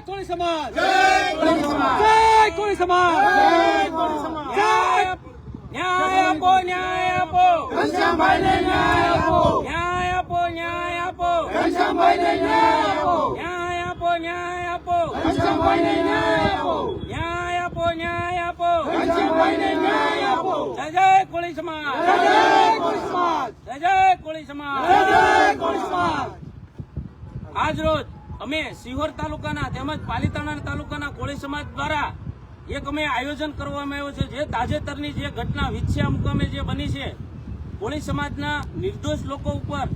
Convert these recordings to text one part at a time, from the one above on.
જય કોળી સમાજ. જય કોળી સમાજ જય કોળી સમાજ. જય ન્યાય આપો ન્યાય આપો ઘનશ્યામભાઈને ન્યાય આપો. ન્યાય આપો ન્યાય આપો ઘનશ્યામભાઈને ન્યાય આપો. ન્યાય આપો ન્યાય આપો ઘનશ્યામભાઈને ન્યાય આપો. ન્યાય આપો ન્યાય આપો ઘનશ્યામભાઈને ન્યાય આપો. જય જય કોળી સમાજ જય જય કોળી સમાજ. જય જય કોળી સમાજ જય જય કોળી સમાજ. આજ રોજ અમે સિહોર તાલુકાના તેમજ પાલીતાણા તાલુકાના કોળી સમાજ દ્વારા એક અમે આયોજન કરવામાં આવ્યું છે. જે તાજેતરની જે ઘટના વિછ્યા મુકામે જે બની છે, કોળી સમાજના નિર્દોષ લોકો ઉપર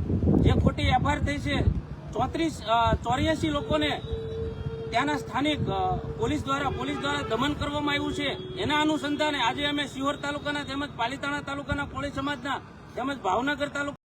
જે ખોટી એફઆઈઆર થઈ છે, ચોત્રીસ ચોર્યાસી લોકોને ત્યાંના સ્થાનિક પોલીસ દ્વારા પોલીસ દ્વારા દમન કરવામાં આવ્યું છે. એના અનુસંધાને આજે અમે સિહોર તાલુકાના તેમજ પાલીતાણા તાલુકાના કોળી સમાજના તેમજ ભાવનગર તાલુકા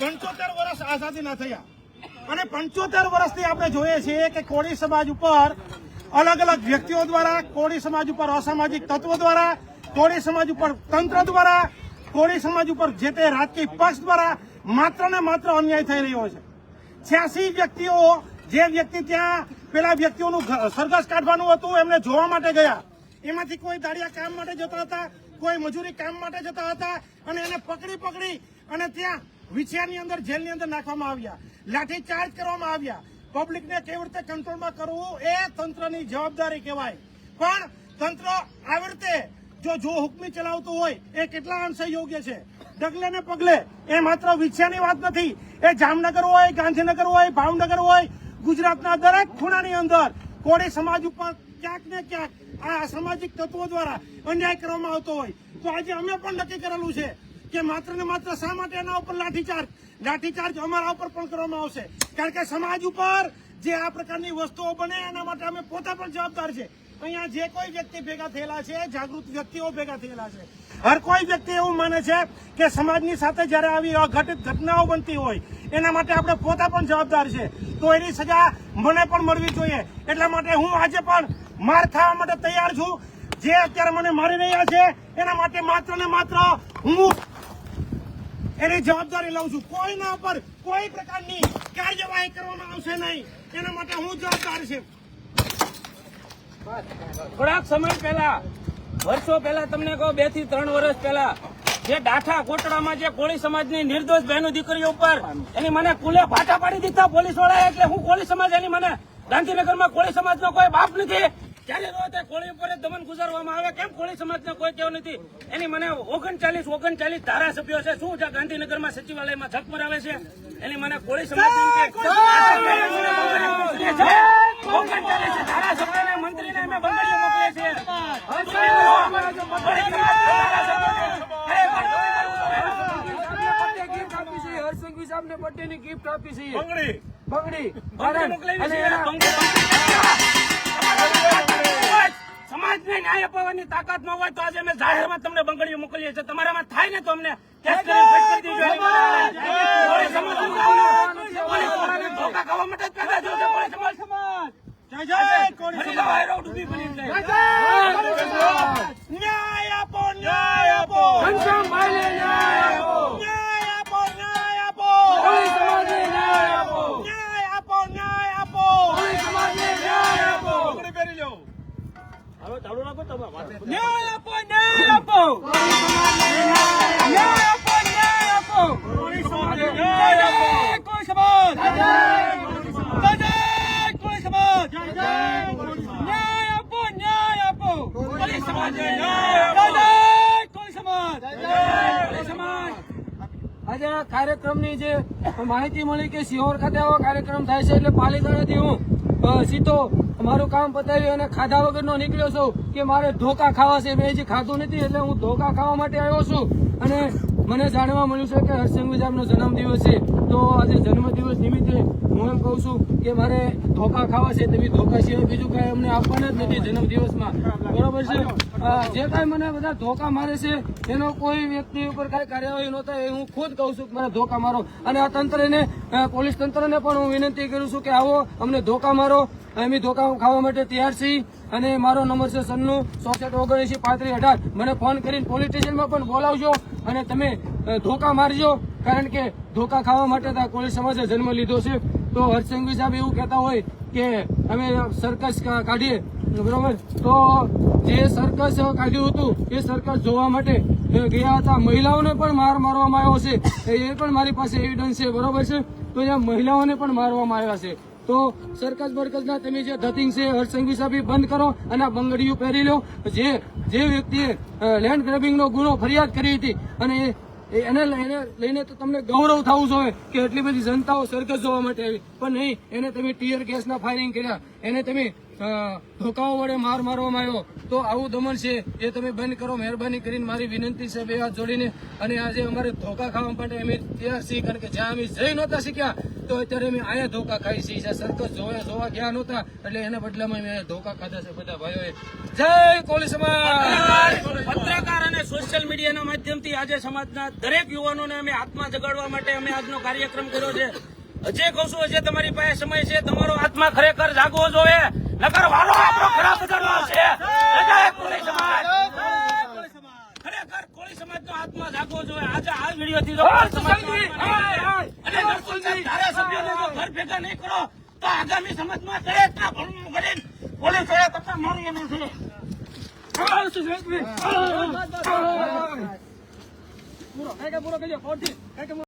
પંચોતેર વર્ષ આઝાદીના થયા. અને પંચોતેર વર્ષથી આપણે જોઈએ છીએ કે કોળી સમાજ ઉપર અલગ અલગ વ્યક્તિઓ દ્વારા, કોળી સમાજ ઉપર અસામાજિક તત્વો દ્વારા, કોળી સમાજ ઉપર તંત્ર દ્વારા, કોળી સમાજ ઉપર જે તે રાજકીય પક્ષ દ્વારા માત્ર ને માત્ર અન્યાય થઈ રહ્યો છે. છ્યાસી વ્યક્તિઓ, જે વ્યક્તિ ત્યાં પેલા વ્યક્તિઓનું સરઘસ કાઢવાનું હતું, એમને જોવા માટે ગયા. એમાંથી કોઈ દાડિયા કામ માટે જતા હતા, કોઈ મજૂરી કામ માટે જતા હતા, અને એને પકડી પકડી અને ત્યાં વિછિયાની અંદર, જેલની અંદર નાખવામાં આવ્યા. લાઠી ચાર્જ કરવામાં આવ્યા. પબ્લિકને કેવી રીતે કંટ્રોલમાં કરવું એ તંત્રની જવાબદારી કહેવાય. પણ તંત્ર આવી રીતે જો જો હુકમી ચલાવતું હોય, એ કેટલા અંશે યોગ્ય છે? ડગલે ને પગલે, એ માત્ર વિછિયાની વાત નથી. એ જામનગર હોય, ગાંધીનગર હોય, ભાવનગર હોય, ગુજરાતના દરેક ખૂણાની અંદર કોળી સમાજ ઉપર ક્યાંક ને ક્યાંક આ સામાજિક તત્વો દ્વારા અન્યાય કરવામાં આવતો હોય. તો આજે અમે પણ નક્કી કરેલું છે કે માત્ર ને માત્ર શા માટે એના ઉપર લાઠીચાર્જ? લાઠીચાર્જ અમારા ઉપર પણ કરવામાં આવશે. કારણ કે સમાજ ઉપર જે આ પ્રકારની વસ્તુઓ બને, એના માટે અમે પોતા પણ જવાબદાર છે. અહીંયા જે કોઈ વ્યક્તિ ભેગા થયેલા છે, જાગૃત વ્યક્તિઓ ભેગા થયેલા છે. હર કોઈ વ્યક્તિ એવું માને છે કે સમાજની સાથે જ્યારે આવી અઘટિત ઘટનાઓ બનતી હોય, એના માટે આપણે પોતા પણ જવાબદાર છે. તો એની સજા મને પણ મળવી જોઈએ. એટલા માટે હું આજે પણ માર ખાવા માટે તૈયાર છું. જે અત્યારે મને મારી રહ્યા છે, એના માટે માત્ર ને માત્ર હું એની જવાબદારી લઉં છું. કોઈના ઉપર કોઈ પ્રકારની કાર્યવાહી કરવામાં આવશે નહીં. એના માટે હું જવાબદાર છે. થોડાક સમય પહેલા, વર્ષો પહેલા તમને કહો, બેથી ત્રણ વર્ષ પહેલા, જે ડાઠા કોટડામાં જે કોળી સમાજની નિર્દોષ બહેનો દીકરીઓ ઉપર એની મને કુલે ભાટા પાડી દીધા પોલીસવાળા એટલે હું કોળી સમાજ એની મને ગાંધીનગરમાં કોળી સમાજનો કોઈ બાપ નથી. ત્યારે રો કોળી ઉપર દમન ગુજારવામાં આવે. કેમ કોળી સમાજને કોઈ કેવું નથી. એની મને ઓગણચાલીસ ઓગણચાલીસ ધારાસભ્યો છે. શું છે? ગાંધીનગરમાં સચિવાલયમાં છક મરાવે છે? એની મને કોળી સમાજ ઓગણચાલીસ ધારાસભ્યોને મંત્રીને અમે બંગડીઓ મોકલે છે ગિફ્ટ આપી છે. આપી બંગડી. બંગડી અને સમાજને ન્યાય અપાવવાની તાકાત ન હોય તો આજે અમે જાહેરમાં તમને બંગડીઓ મોકલીએ છીએ. તમારામાં થાય ને તો અમને ધોકા ખાવા માટે જ પેદા થયો છે કોળી સમાજ. જય જય કોળી સમાજ. ડૂબી પડી જાય. ન્યાય આપો ન્યાય આપો. ઘનશ્યામભાઈને ન્યાય આજે આ કાર્યક્રમની જે માહિતી મળી કે સિહોર ખાતે આવો કાર્યક્રમ થાય છે એટલે પાલીતાણાથી હું સીધો મારું કામ પતાવી અને ખાધા વગરનો નીકળ્યો છું કે મારે ધોકા ખાવા છે, મેં હજી ખાધું નથી એટલે હું ધોકા ખાવા માટે આવ્યો છું. અને મને જાણવા મળ્યું છે કે હરસિંહ સાહેબનો જન્મદિવસ છે. તો આજે જન્મદિવસ નિમિત્તે હું એમ કહું છું કે મારે ધોકા ખાવા છે તમે ધોકા સિવાય બીજું કાંઈ અમને આપવાના જ નથી જન્મદિવસમાં. બરોબર છે? જે કાંઈ મને બધા ધોકા મારે છે, એનો કોઈ વ્યક્તિ ઉપર કાંઈ કાર્યવાહી ન એ હું ખુદ કહું છું કે મને ધોકા મારો. અને આ તંત્રને પોલીસ તંત્રને પણ હું વિનંતી કરું છું કે આવો, અમને ધોકા મારો. અમે ધોકા ખાવા માટે તૈયાર છીએ. અને મારો નંબર છે સનનું ચોસઠ ઓગણએંસી પાંત્રીસ અઢાર. મને ફોન કરીને પોલીસ સ્ટેશનમાં પણ બોલાવજો અને તમે ધોકા મારજો. કારણ કે ધોકા ખાવા માટે કોળી સમાજે જન્મ લીધો છે. તો હર્ષસંઘવી સાહેબ એવું કહેતા હોય કે અમે સર્કસ કાઢીએ. બરોબર? તો જે સર્કસ કાઢ્યું હતું, એ સર્કસ જોવા માટે ગયા હતા મહિલાઓને પણ માર મારવામાં આવ્યો છે. એ પણ મારી પાસે એવિડન્સ છે, બરોબર છે? તો ત્યાં મહિલાઓને પણ મારવામાં આવ્યા છે. તો સરકસ બરકસના તમે જે ધતિંગ છે હર્ષસંઘવી સાહેબ બંધ કરો અને આ બંગડીઓ પહેરી લો. જે જે વ્યક્તિએ લેન્ડ ગ્રેબિંગનો ગુનો ફરિયાદ કરી હતી અને એ- એ એને લઈને તો તમને ગૌરવ થવું જોઈએ કે એટલી બધી જનતાઓ સરકસ જોવા માટે આવી. પણ નહીં, એને તમે ટીયર ગેસના ફાયરિંગ કર્યા. એને તમે ધોકાઓ વડે માર મારવામાં આવ્યો. તો આવું દમન છે એ તમે બંધ કરો, મહેરબાની કરીને મારી વિનંતી છે બે હાથ જોડીને. અને આજે અમારે ધોકા ખાવા માટે અમે તૈયાર છીએ, કારણ કે જ્યાં અમે જઈ નહોતા શીખ્યા તો અત્યારે અમે આયા ધોકા ખાઈ છીએ. જ્યાં સરકસ જોવા જોવા ગયા નહોતા, એટલે એના બદલામાં અમે ધોકા ખાધા છે બધા ભાઈઓએ. જય કોલી સમાજ! પત્રકાર અને સોશિયલ મીડિયાના માધ્યમથી આજે સમાજના દરેક યુવાનોને અમે આત્મા જગાડવા માટે અમે આજનો કાર્યક્રમ કર્યો છે. હજે કહું છું હજે તમારી પાસે સમય છે તમારો આત્મા ખરેખર જાગવો જોઈએ. નકર વારો આપણો ખરાબ બજારનો આવશે કોળી સમાજ. ખરેખર કોળી સમાજનો આત્મા જાગવો જોઈએ. આજે આ વિડીયોથી જો કોળી સમાજનો આત્મા જાગે અને ધારાસભ્યોને જો ઘર ભેગા નહીં કરો તો આગામી સમાજમાં દરેકના ભણવું કરીને પોલીસવાળા કરતા મારી એમ છે. પૂરો. કઈ કઈ પૂરો.